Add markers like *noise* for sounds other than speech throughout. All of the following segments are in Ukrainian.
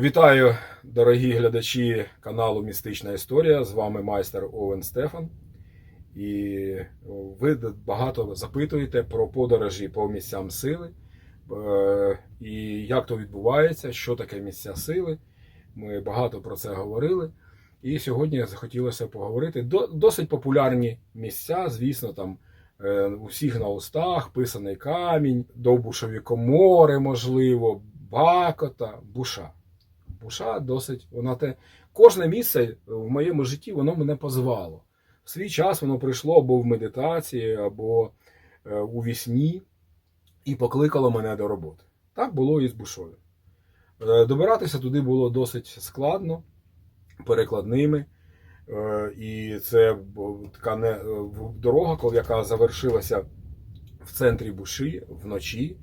Вітаю, дорогі глядачі каналу Містична Історія. З вами майстер Овен Стефан. І ви багато запитуєте про подорожі по місцям сили, е, і як то відбувається, що таке місця сили. Ми багато про це говорили. І сьогодні захотілося поговорити. Досить популярні місця, звісно, там е, у всіх на устах, писаний камінь, довбушові комори, можливо, бакота, буша. Буша досить, вона те. Кожне місце в моєму житті воно мене позвало. В свій час воно прийшло або в медитації, або е, у вісні і покликало мене до роботи. Так було і з бушою. Е, Добиратися туди було досить складно, перекладними. Е, І це така не, дорога, яка завершилася в центрі Буші вночі.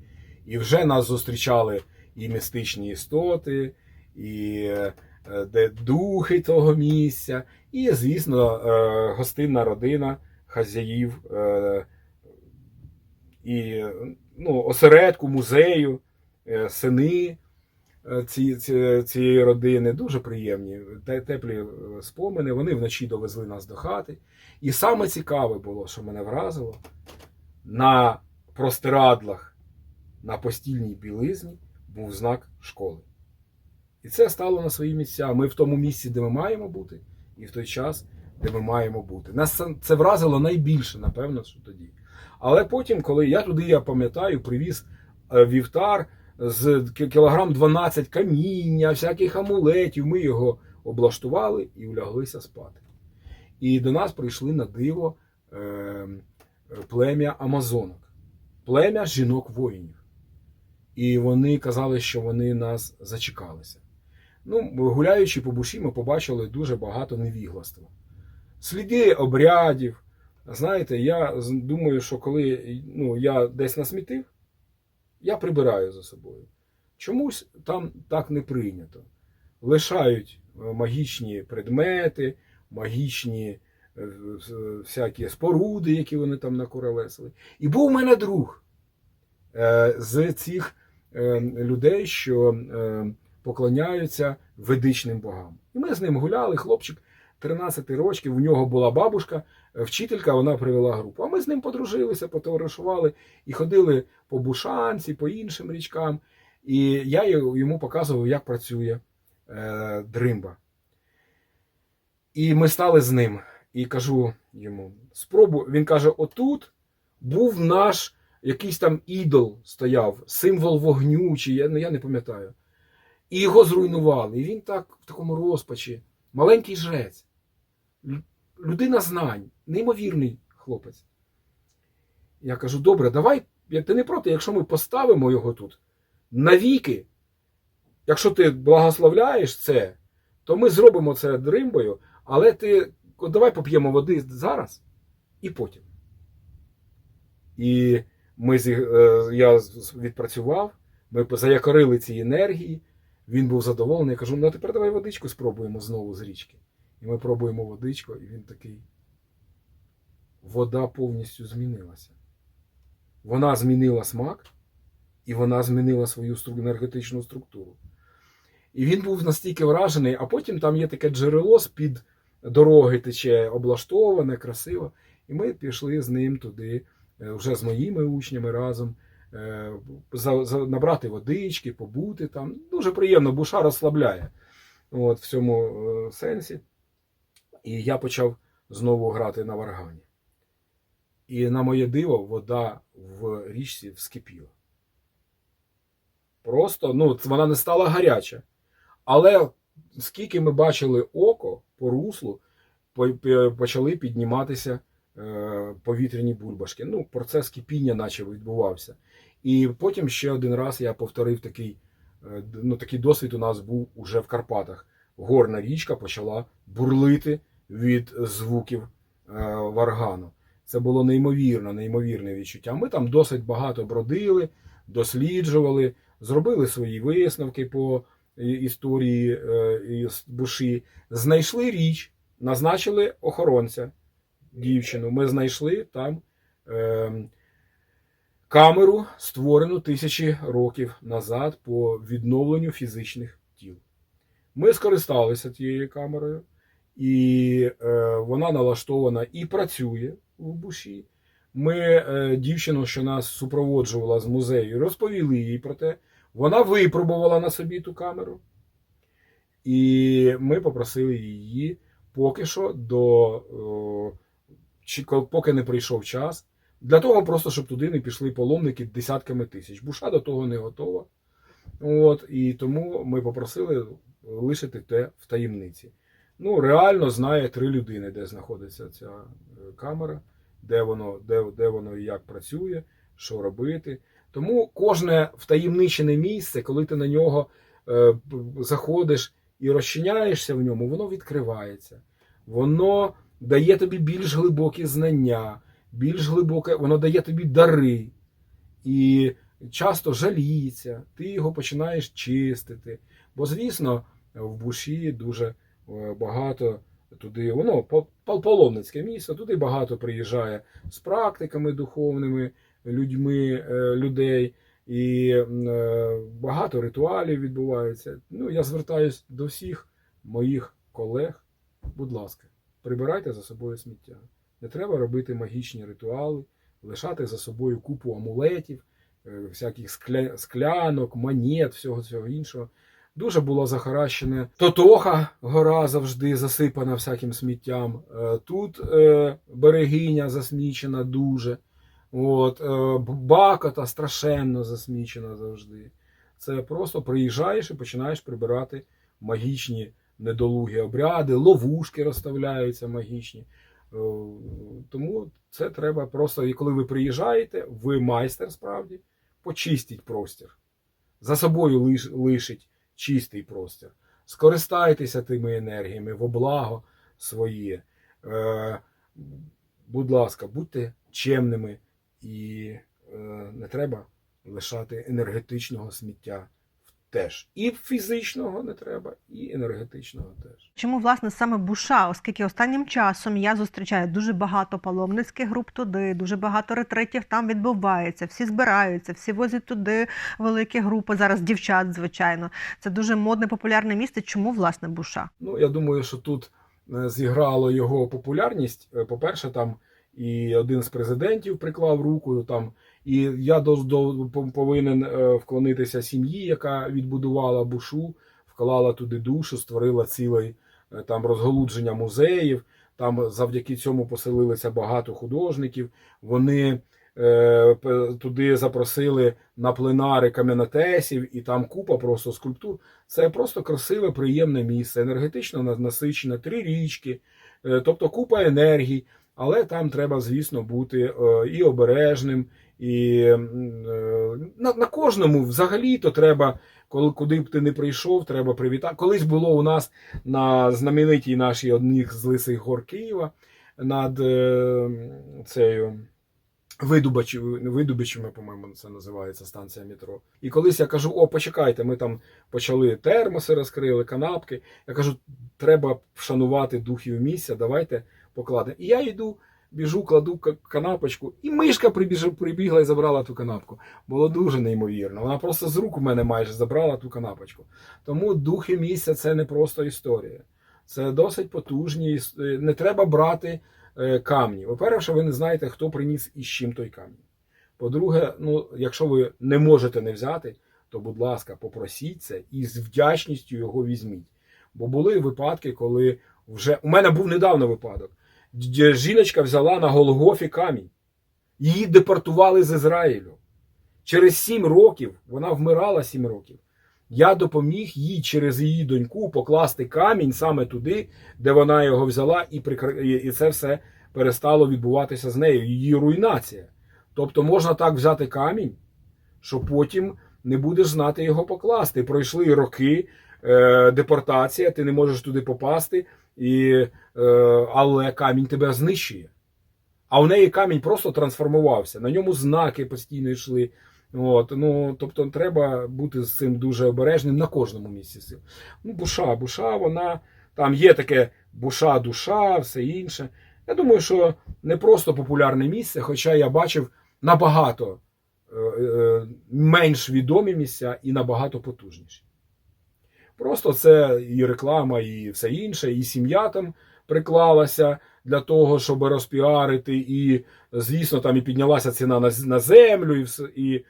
І вже нас зустрічали і містичні істоти, і е, де духи того місця, і, звісно, е, гостинна родина хазяїв е, і ну, осередку, музею, сини ці, ці, цієї родини дуже приємні, теплі спомини. Вони вночі довезли нас до хати. І саме цікаве було, що мене вразило, на простирадлах на постільній білизні був знак школи. І це стало на свої місця. Ми в тому місці, де ми маємо бути, і в той час, де ми маємо бути. Нас це- вразило найбільше, напевно, що тоді. Але потім, коли я туди, я пам'ятаю, привіз е, вівтар з кілограм 12 каміння, всяких амулетів, ми його облаштували і вляглися спати. І до нас прийшли на диво е, е, плем'я Амазонок, плем'я жінок-воїнів. І вони казали, що вони нас зачекалися. Ну, гуляючи по буші, ми побачили дуже багато невігластва. Сліди обрядів. Знаєте, я думаю, що коли ну, я десь насмітив, я прибираю за собою. Чомусь там так не прийнято. Лишають е, магічні предмети, магічні е, всякі споруди, які вони там накуролесили. І був у мене друг е, з цих е, людей, що е, поклоняються ведичним богам. І ми з ним гуляли, хлопчик 13 років, у нього була бабушка, е, вчителька, вона привела групу. А ми з ним подружилися, потоваришували і ходили по Бушанці, по іншим річкам. І я йому показував, як працює е, дримба. І ми стали з ним. І кажу йому: спробуй. Він каже: отут був наш якийсь там ідол стояв, символ вогню, чи я, ну, я не пам'ятаю. І його зруйнували. І він так в такому розпачі, маленький жрець, людина знань, неймовірний хлопець. Я кажу: добре, давай, ти не проти, якщо ми поставимо його тут навіки, якщо ти благословляєш це, то ми зробимо це дримбою, але ти давай поп'ємо води зараз і потім. І ми е, я відпрацював, ми заякорили ці енергії. Він був задоволений. Я кажу, ну а тепер давай водичку спробуємо знову з річки. І ми пробуємо водичку, і він такий. Вода повністю змінилася. Вона змінила смак, і вона змінила свою енергетичну структуру. І він був настільки вражений, а потім там є таке джерело з-під дороги тече, облаштоване, красиво. І ми пішли з ним туди, е, вже з моїми учнями разом, набрати водички, побути там. Дуже приємно, буша розслабляє от, в цьому е, сенсі. І я почав знову грати на варгані. І на моє диво, вода в річці вскипіла. Просто, ну, вона не стала гаряча. Але скільки ми бачили око по руслу, почали підніматися е, повітряні бульбашки. Ну, процес кипіння, наче відбувався. І потім ще один раз я повторив такий, е, ну, такий досвід у нас був уже в Карпатах. Горна річка почала бурлити від звуків е, варгану. Це було неймовірно, неймовірне відчуття. Ми там досить багато бродили, досліджували, зробили свої висновки по історії е, Буші. Знайшли річ, назначили охоронця, дівчину. Ми знайшли там е, камеру, створену тисячі років назад по відновленню фізичних тіл. Ми скористалися тією камерою, і е, вона налаштована і працює в буші. Ми е, дівчину, що нас супроводжувала з музею, розповіли їй про те. Вона випробувала на собі ту камеру. І ми попросили її поки що до поки не прийшов час. Для того просто, щоб туди не пішли паломники десятками тисяч. Буша до того не готова. От, і тому ми попросили лишити те в таємниці. Ну, реально знає три людини, де знаходиться ця е, камера, де воно, де, де воно і як працює, що робити. Тому кожне втаємничене місце, коли ти на нього е, заходиш і розчиняєшся в ньому, воно відкривається. Воно дає тобі більш глибокі знання, більш глибоке, воно дає тобі дари. І часто жаліється, ти його починаєш чистити. Бо, звісно, в буші дуже е, багато туди, воно по- по- місце, туди багато приїжджає з практиками духовними людьми, е, людей, і е, багато ритуалів відбувається. Ну, я звертаюсь до всіх моїх колег. Будь ласка, прибирайте за собою сміття. Не треба робити магічні ритуали, лишати за собою купу амулетів, е, всяких скля... склянок, монет, всього цього іншого. Дуже було захаращене. Тотоха гора завжди засипана всяким сміттям. Е, Тут е, берегиня засмічена дуже. От, Бакота страшенно засмічена завжди. Це просто приїжджаєш і починаєш прибирати магічні недолугі обряди, ловушки розставляються магічні. Е, Тому це треба просто, і коли ви приїжджаєте, ви майстер справді, почистіть простір. За собою лиш, лишить чистий простір. Скористайтеся тими енергіями во благо своє. Е, будь ласка, будьте чемними і е, не треба лишати енергетичного сміття теж. І фізичного не треба, і енергетичного теж. Чому власне саме Буша? Оскільки останнім часом я зустрічаю дуже багато паломницьких груп туди, дуже багато ретритів там відбувається, всі збираються, всі возять туди великі групи. Зараз дівчат, звичайно. Це дуже модне, популярне місце. Чому власне Буша? Ну, я думаю, що тут е, зіграло його популярність. Е, По-перше, там і один з президентів приклав руку там. І я до, повинен е, вклонитися сім'ї, яка відбудувала бушу, вклала туди душу, створила ціле там розголудження музеїв. Там завдяки цьому поселилися багато художників. Вони е, туди запросили на пленари кам'янотесів, і там купа просто скульптур. Це просто красиве, приємне місце, енергетично на- насичене, три річки, е, тобто купа енергій. Але там треба, звісно, бути е, і обережним, і е, на, на кожному взагалі-то треба, коли куди б ти не прийшов, треба привітати. Колись було у нас на знаменитій нашій одних з лисих гор Києва над е, цією. Видубичами, по-моєму, це називається станція метро. І колись я кажу: о, почекайте, ми там почали термоси розкрили, канапки. Я кажу, треба вшанувати духів місця, давайте покладемо. І я йду, біжу, кладу канапочку, і мишка прибіж, прибігла і забрала ту канапку. Було дуже неймовірно. Вона просто з рук у мене майже забрала ту канапочку. Тому духи місця це не просто історія. Це досить потужні. е, Не треба брати е, камні. По-перше, ви не знаєте, хто приніс і з чим той камінь. По-друге, ну, якщо ви не можете не взяти, то, будь ласка, попросіть це і з вдячністю його візьміть. Бо були випадки, коли вже. У мене був недавно випадок. Жіночка взяла на Голгофі камінь. Її депортували з Ізраїлю. Через сім років вона вмирала сім років. Я допоміг їй через її доньку покласти камінь саме туди, де вона його взяла, і, прикр... і це все перестало відбуватися з нею. Її руйнація. Тобто можна так взяти камінь, що потім не будеш знати його покласти. Пройшли роки, е, депортація, ти не можеш туди попасти, і, е, але камінь тебе знищує. А у неї камінь просто трансформувався. На ньому знаки постійно йшли. От, ну, тобто треба бути з цим дуже обережним на кожному місці сил. Ну, буша, буша, вона там є таке буша, душа, все інше. Я думаю, що не просто популярне місце, хоча я бачив набагато е, е, менш відомі місця і набагато потужніші. Просто це і реклама, і все інше, і сім'я там приклалася для того, щоб розпіарити, і, звісно, там і піднялася ціна на, на землю, і, все, і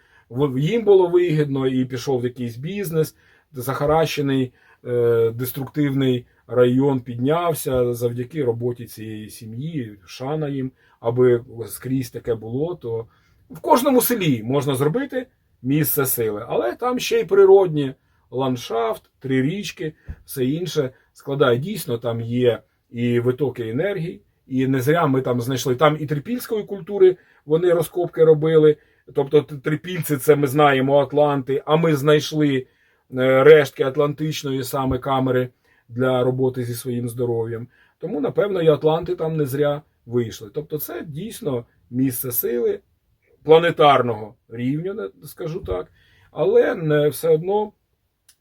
їм було вигідно, і пішов якийсь бізнес, захаращений, е, деструктивний район піднявся завдяки роботі цієї сім'ї, шана їм, аби скрізь таке було, то в кожному селі можна зробити місце сили, але там ще й природні ландшафт, три річки, все інше складає. Дійсно, там є і витоки енергії, і не зря ми там знайшли. Там і трипільської культури вони розкопки робили. Тобто трипільці, це ми знаємо Атланти, а ми знайшли е, рештки Атлантичної саме камери для роботи зі своїм здоров'ям. Тому, напевно, і Атланти там не зря вийшли. Тобто, це дійсно місце сили планетарного рівня, скажу так. Але не все одно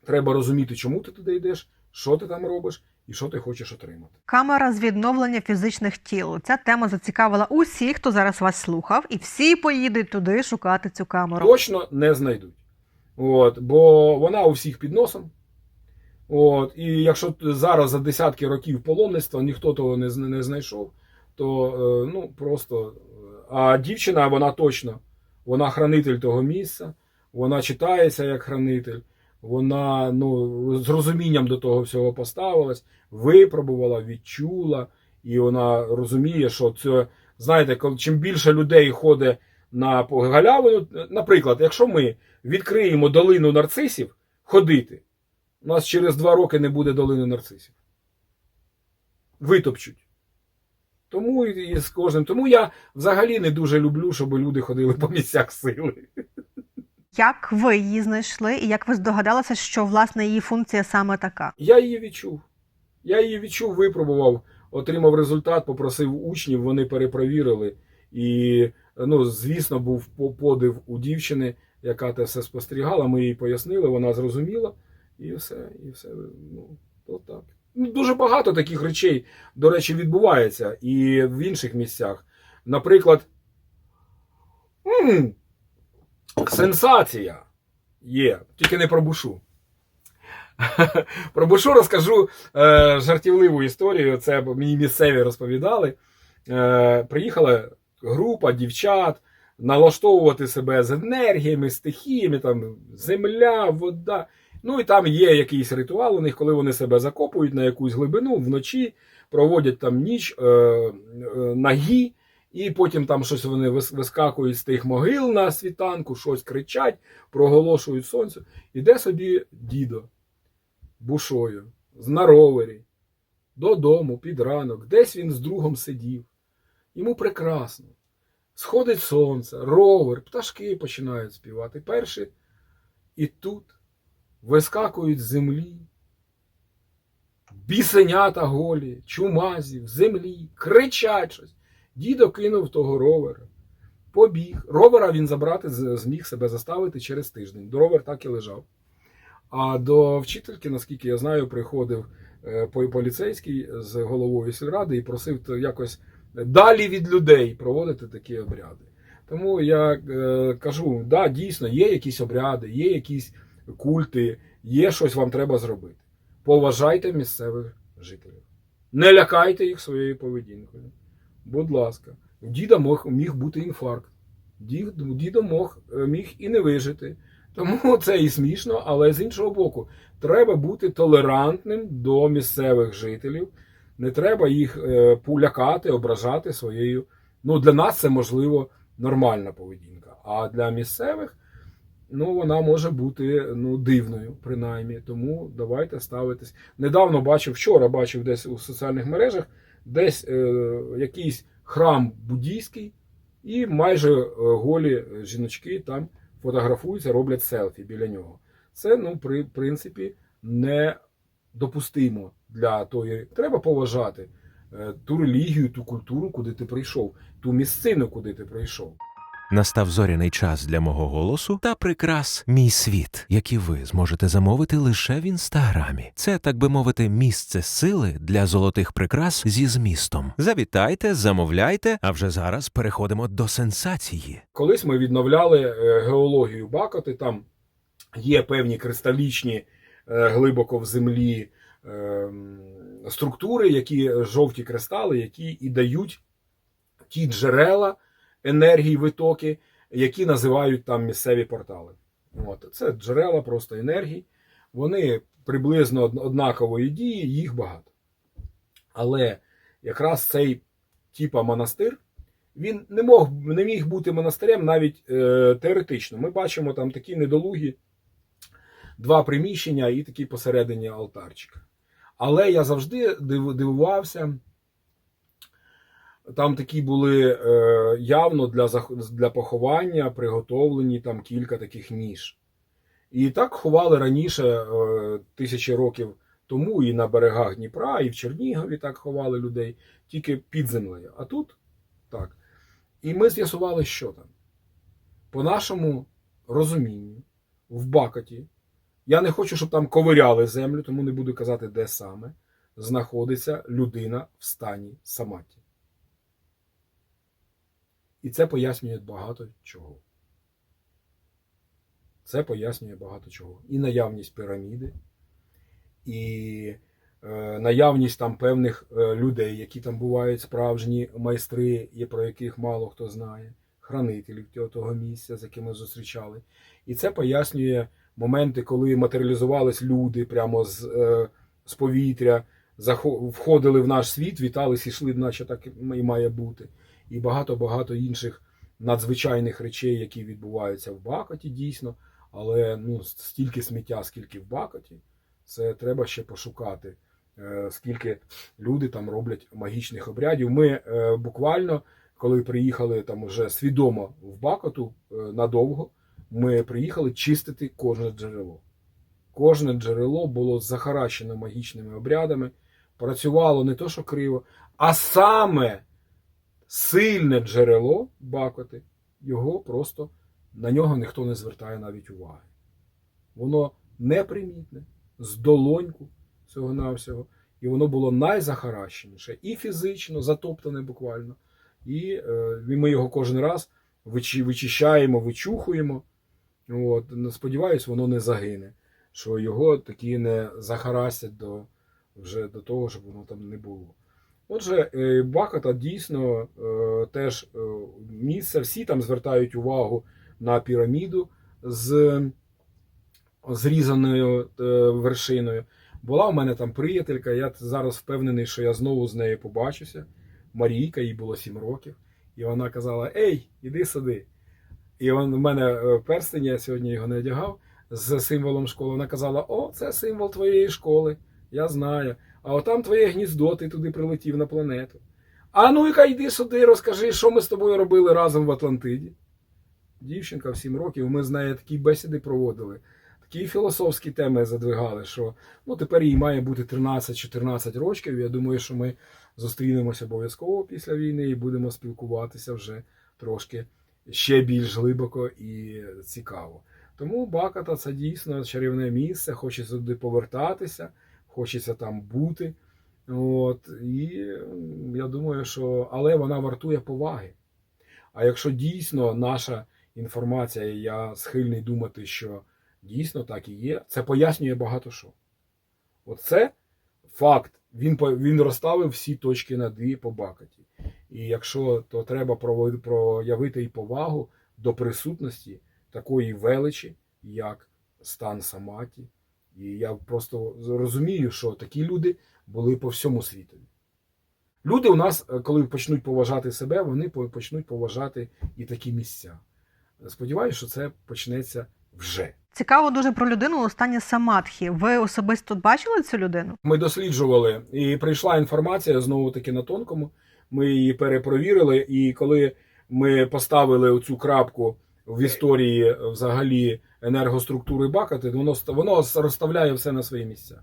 треба розуміти, чому ти туди йдеш, що ти там робиш і що ти хочеш отримати. Камера з відновлення фізичних тіл. Ця тема зацікавила усіх, хто зараз вас слухав, і всі поїдуть туди шукати цю камеру. Точно не знайдуть. От, бо вона у всіх під носом. От, і якщо зараз за десятки років паломництва ніхто того не, не знайшов, то е, ну просто. е, А дівчина, вона точно, вона хранитель того місця, вона читається як хранитель, вона ну, з розумінням до того всього поставилась, випробувала, відчула, і вона розуміє, що це, знаєте, коли чим більше людей ходить на галявину, наприклад, якщо ми відкриємо долину нарцисів ходити, у нас через два роки не буде долини нарцисів. Витопчуть. Тому і з кожним. Тому я взагалі не дуже люблю, щоб люди ходили *laughs* по місцях сили. Як ви її знайшли, і як ви здогадалися, що власне її функція саме така? Я її відчув. Я її відчув, випробував, отримав результат, попросив учнів, вони перепровірили. І, ну, звісно, був подив у дівчини, яка те все спостерігала. Ми їй пояснили, вона зрозуміла, і все, і все. Ну, то так. Ну, дуже багато таких речей, до речі, відбувається і в інших місцях. Наприклад, сенсація є, тільки не про бушу. *laughs* Про Бушу розкажу е, жартівливу історію. Це мені місцеві розповідали. Е, приїхала група дівчат налаштовувати себе з енергіями, стихіями, там земля, вода. Ну і там є якийсь ритуал у них, коли вони себе закопують на якусь глибину вночі, проводять там ніч е, е, нагі, і потім там щось вони вискакують з тих могил на світанку, щось кричать, проголошують сонцю. Іде собі дідо бушою, на ровері, додому, під ранок, десь він з другом сидів. Йому прекрасно. Сходить сонце, ровер, пташки починають співати перші. І тут вискакують з землі. Бісенята голі, чумазі, в землі, кричать щось. Дідо кинув того ровера. Побіг. Ровера він забрати зміг себе заставити через тиждень. До Ровер так і лежав. А до вчительки, наскільки я знаю, приходив е, поліцейський з головою сільради і просив якось далі від людей проводити такі обряди. Тому я е, кажу: да, дійсно, є якісь обряди, є якісь культи, є щось вам треба зробити. Поважайте місцевих жителів. Не лякайте їх своєю поведінкою. Будь ласка, у діда мог, міг бути інфаркт. Дід, діда мог, е, міг і не вижити. Тому *laughs* це і смішно, але з іншого боку, треба бути толерантним до місцевих жителів. Не треба їх е, полякати, ображати своєю. Ну, для нас це можливо нормальна поведінка. А для місцевих ну, вона може бути ну, дивною, принаймні. Тому давайте ставитись. Недавно бачив, вчора бачив десь у соціальних мережах, десь е, якийсь храм буддійський, і майже е, голі жіночки там фотографуються, роблять селфі біля нього. Це, ну, при принципі, не допустимо для тої. Треба поважати е, ту релігію, ту культуру, куди ти прийшов, ту місцину, куди ти прийшов. Настав зоряний час для мого голосу та прикрас Мій світ, які ви зможете замовити лише в інстаграмі. Це, так би мовити, місце сили для золотих прикрас зі змістом. Завітайте, замовляйте, а вже зараз переходимо до сенсації. Колись ми відновляли е, геологію Бакоти, там є певні кристалічні е, глибоко в землі е, структури, які жовті кристали, які і дають ті джерела енергії, витоки, які називають там місцеві портали. От. Це джерела просто енергії. Вони приблизно однакової дії, їх багато. Але якраз цей типа монастир, він не, мог, не міг бути монастирем навіть е, теоретично. Ми бачимо там такі недолугі два приміщення і такий посередині алтарчик. Але я завжди див- дивувався. Там такі були е, явно для, для поховання приготовлені там кілька таких ніж. І так ховали раніше, е, тисячі років тому, і на берегах Дніпра, і в Чернігові так ховали людей, тільки під землею. А тут так. І ми з'ясували, що там. По нашому розумінню, в Бакоті, я не хочу, щоб там ковиряли землю, тому не буду казати, де саме, знаходиться людина в стані саматі. І це пояснює багато чого. Це пояснює багато чого. І наявність піраміди, і е, наявність там певних е, людей, які там бувають справжні майстри, і про яких мало хто знає, хранителів того- місця, з якими зустрічали. І це пояснює моменти, коли матеріалізувались люди прямо з, е, з повітря, входили в наш світ, вітались і йшли, наче так і має бути. І багато-багато інших надзвичайних речей, які відбуваються в Бакоті, дійсно. Але ну, стільки сміття, скільки в Бакоті, це треба ще пошукати, е, скільки люди там роблять магічних обрядів. Ми е, буквально, коли приїхали там уже свідомо в Бакоту е, надовго, ми приїхали чистити кожне джерело. Кожне джерело було захаращено магічними обрядами, працювало не то, що криво, а саме сильне джерело Бакоти, його просто на нього ніхто не звертає навіть уваги. Воно непримітне, з долоньку всього-навсього, і воно було найзахаращеніше і фізично, затоптане буквально. І е, ми його кожен раз вичищаємо, вичухуємо. От, сподіваюсь, воно не загине, що його такі не захарастять до, вже до того, щоб воно там не було. Отже, е, Бакота дійсно е, теж е, місце, всі там звертають увагу на піраміду з зрізаною вершиною. Була у мене там приятелька, я зараз впевнений, що я знову з нею побачуся. Марійка, їй було 7 років. І вона казала: Ей, іди сюди. І в мене перстень, я сьогодні його не одягав, з символом школи. Вона казала: О, це символ твоєї школи. Я знаю. А отам твоє гніздо, ти туди прилетів на планету. А ну-ка йди сюди, розкажи, що ми з тобою робили разом в Атлантиді. Дівчинка в 7 років, ми з нею такі бесіди проводили, такі філософські теми задвигали, що ну, тепер їй має бути 13-14 років. Я думаю, що ми зустрінемося обов'язково після війни і будемо спілкуватися вже трошки ще більш глибоко і цікаво. Тому Баката це дійсно чарівне місце, хочеться туди повертатися, хочеться там бути. От, і я думаю, що але вона вартує поваги. А якщо дійсно наша інформація, я схильний думати, що дійсно так і є, це пояснює багато що. Оце факт. Він, він розставив всі точки над «і» по Бакоті. І якщо то треба проявити і повагу до присутності такої величі, як стан Саматі. І я просто розумію, що такі люди були по всьому світу. Люди у нас, е, коли почнуть поважати себе, вони по- почнуть поважати і такі місця. Сподіваюся, що це почнеться вже. Цікаво дуже про людину у стані самадхі. Ви особисто бачили цю людину? Ми досліджували, і прийшла інформація знову таки на тонкому. Ми її перепровірили, і коли ми поставили оцю крапку в історії е, взагалі енергоструктури Бакати, воно, воно розставляє все на свої місця.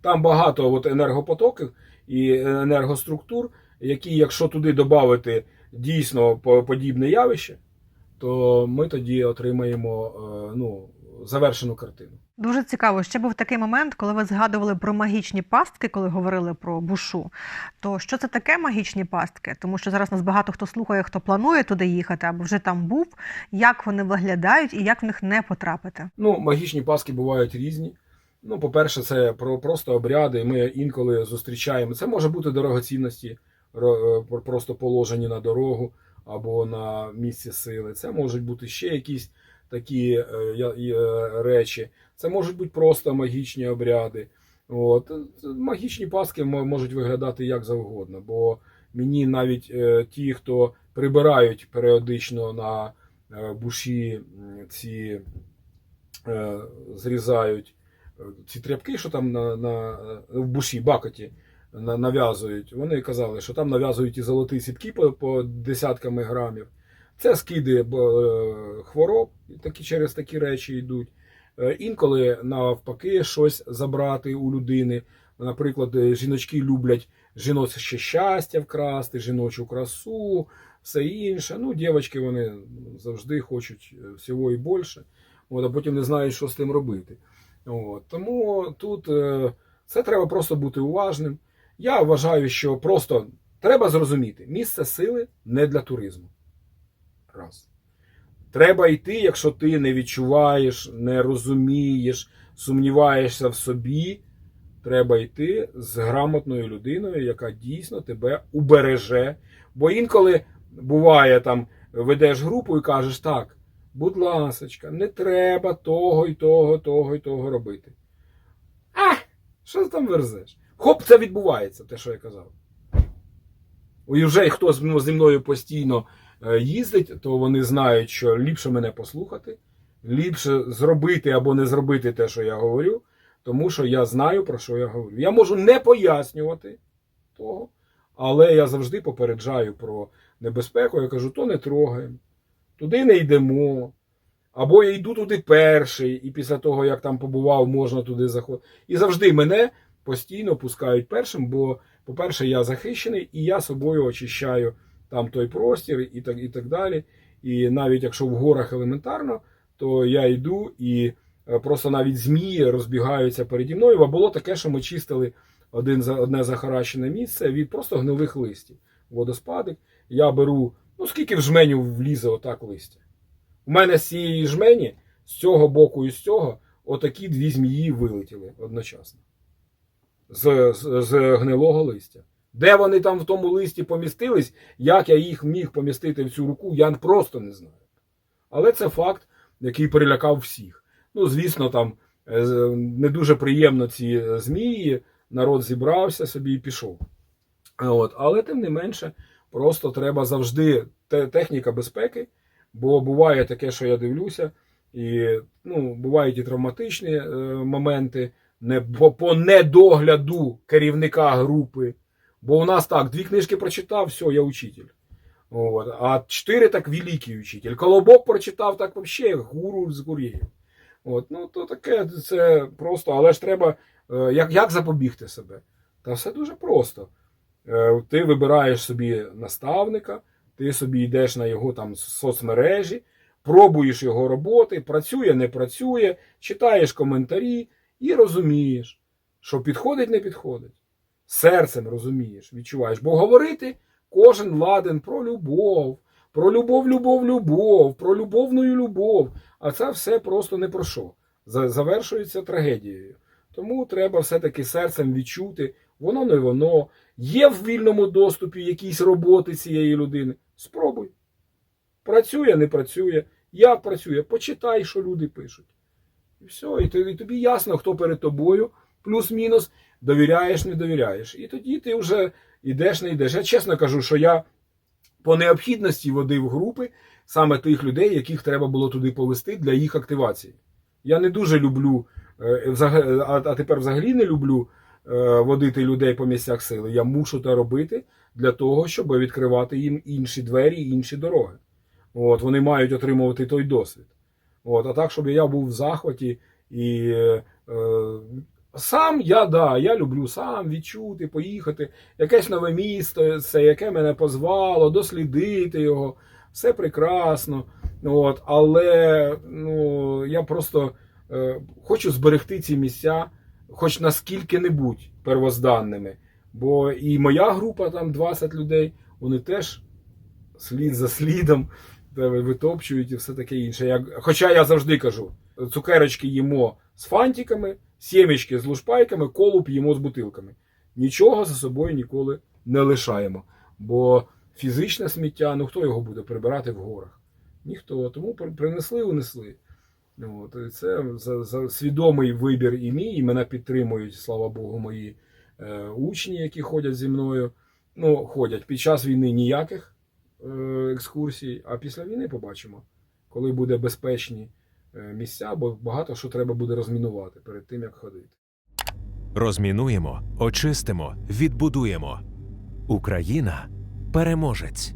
Там багато от енергопотоків і енергоструктур, які, якщо туди додати дійсно подібне явище, то ми тоді отримаємо е, ну, завершену картину. Дуже цікаво. Ще був такий момент, коли ви згадували про магічні пастки, коли говорили про бушу. То що це таке магічні пастки? Тому що зараз нас багато хто слухає, хто планує туди їхати або вже там був. Як вони виглядають і як в них не потрапити? Ну, магічні паски бувають різні. Ну, по-перше, це про просто обряди. Ми інколи зустрічаємо. Це може бути дорогоцінності, е, про- просто положені на дорогу або на місці сили. Це можуть бути ще якісь такі е, е, речі. Це можуть бути просто магічні обряди. От. Магічні паски можуть виглядати як завгодно, бо мені навіть е, ті, хто прибирають періодично на буші ці зрізають ці тряпки, що там на, на, в буші, бакоті на, нав'язують. Вони казали, що там нав'язують і золоті сітки по, по десятками грамів. Це скиди е, хвороб, такі через такі речі йдуть. Е, Інколи навпаки щось забрати у людини. Наприклад, е, жіночки люблять жіноче щастя вкрасти, жіночу красу, все інше. Ну, дівчатки вони завжди хочуть всього і більше, от, а потім не знають, що з тим робити. От. Тому тут це треба просто бути уважним. Я вважаю, що просто треба зрозуміти, місце сили не для туризму. Раз. Треба йти, якщо ти не відчуваєш, не розумієш, сумніваєшся в собі. Треба йти з грамотною людиною, яка дійсно тебе убереже. Бо інколи буває там, ведеш групу і кажеш, так, будь ласочка, не треба того і того, того і того робити. А, що ти там верзеш? Хоп, це відбувається, те, що я казав. І вже хто ну, зі мною постійно їздить, то вони знають, що ліпше мене послухати, ліпше зробити або не зробити те, що я говорю, тому що я знаю, про що я говорю. Я можу не пояснювати того, але я завжди попереджаю про небезпеку. Я кажу, то не трогаємо, туди не йдемо. Або я йду туди перший, і після того, як там побував, можна туди заходити. І завжди мене постійно пускають першим, бо, по-перше, я захищений, і я собою очищаю там той простір і так, і так далі. І навіть якщо в горах елементарно, то я йду і е, просто навіть змії розбігаються переді мною. А було таке, що ми чистили один, одне захаращене місце від просто гнилих листів. Водоспадик. Я беру, ну скільки в жменю влізе отак листя. У мене з цієї жмені, з цього боку і з цього, отакі дві змії вилетіли одночасно. З, з, з гнилого листя. Де вони там в тому листі помістились, як я їх міг помістити в цю руку, я просто не знаю. Але це факт, який перелякав всіх. Ну, звісно, там е, не дуже приємно ці е, змії, народ зібрався собі і пішов. От. Але тим не менше, просто треба завжди техніка безпеки, бо буває таке, що я дивлюся, і ну, бувають і травматичні е, моменти по недогляду керівника групи. Бо у нас так, дві книжки прочитав, все, я учитель. От. А чотири так великий учитель. Колобок прочитав так взагалі гуру з гурєю. От. Ну, то таке, це просто, але ж треба, е, як, як запобігти себе? Та все дуже просто. Е, Ти вибираєш собі наставника, ти собі йдеш на його там соцмережі, пробуєш його роботи, працює, не працює, читаєш коментарі і розумієш, що підходить, не підходить. Серцем розумієш, відчуваєш. Бо говорити кожен ладен про любов, про любов, любов, любов, про любовну любов. А це все просто не про що. Завершується трагедією. Тому треба все-таки серцем відчути, воно не воно. Є в вільному доступі якісь роботи цієї людини. Спробуй. Працює, не працює. Як працює? Почитай, що люди пишуть. І все, і тобі ясно, хто перед тобою, плюс-мінус, довіряєш, не довіряєш. І тоді ти вже йдеш, не йдеш. Я чесно кажу, що я по необхідності водив групи саме тих людей, яких треба було туди повести для їх активації. Я не дуже люблю, е, а тепер взагалі не люблю е, водити людей по місцях сили. Я мушу це робити для того, щоб відкривати їм інші двері, інші дороги. От, вони мають отримувати той досвід. От, а так, щоб я був в захваті і е, е, сам я да, я люблю сам відчути, поїхати, якесь нове місто, це яке мене позвало, дослідити його, все прекрасно. От, але ну, я просто е, хочу зберегти ці місця, хоч наскільки-небудь первозданними. Бо і моя група, там 20 людей, вони теж слід за слідом витопчують і все таке інше. Як, хоча я завжди кажу, цукерочки їмо з фантиками, сімечки з лушпайками, колу їмо з бутилками. Нічого за собою ніколи не лишаємо. Бо фізичне сміття, ну хто його буде прибирати в горах? Ніхто. Тому принесли, унесли. От, це за, за свідомий вибір і мій, і мене підтримують, слава Богу, мої е, учні, які ходять зі мною. Ну, ходять під час війни ніяких е, екскурсій, а після війни побачимо, коли буде безпечні місця, бо багато що треба буде розмінувати перед тим, як ходити. Розмінуємо, очистимо, відбудуємо. Україна переможець.